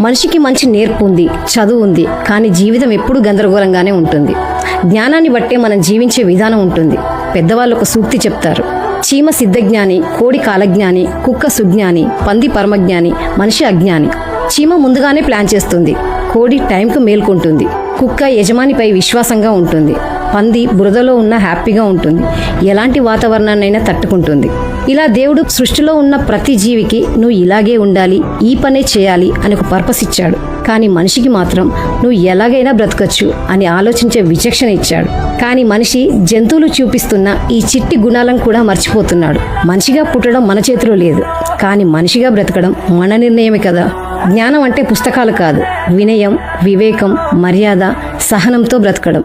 మనిషికి మంచి నేర్పు ఉంది చదువు ఉంది కానీ జీవితం ఎప్పుడూ గందరగోళంగానే ఉంటుంది. జ్ఞానాన్ని బట్టే మనం జీవించే విధానం ఉంటుంది. పెద్దవాళ్ళు ఒక సూక్తి చెప్తారు. చీమ సిద్ధజ్ఞాని కోడి కాలజ్ఞాని కుక్క సుజ్ఞాని పంది పరమజ్ఞాని మనిషి అజ్ఞాని. చీమ ముందుగానే ప్లాన్ చేస్తుంది. కోడి టైంకు మేల్కొంటుంది. కుక్క యజమానిపై విశ్వాసంగా ఉంటుంది. పంది బురదలో ఉన్న హ్యాపీగా ఉంటుంది. ఎలాంటి వాతావరణాన్నైనా తట్టుకుంటుంది. ఇలా దేవుడు సృష్టిలో ఉన్న ప్రతి జీవికి నువ్వు ఇలాగే ఉండాలి ఈ పనే చేయాలి అని ఒక పర్పస్ ఇచ్చాడు. కానీ మనిషికి మాత్రం నువ్వు ఎలాగైనా బ్రతకచ్చు అని ఆలోచించే విచక్షణ ఇచ్చాడు. కానీ మనిషి జంతువులు చూపిస్తున్న ఈ చిట్టి గుణాలను కూడా మర్చిపోతున్నాడు. మనిషిగా పుట్టడం మన చేతిలో లేదు. కానీ మనిషిగా బ్రతకడం మన నిర్ణయమే కదా. జ్ఞానం అంటే పుస్తకాలు కాదు. వినయం వివేకం మర్యాద సహనంతో బ్రతకడం.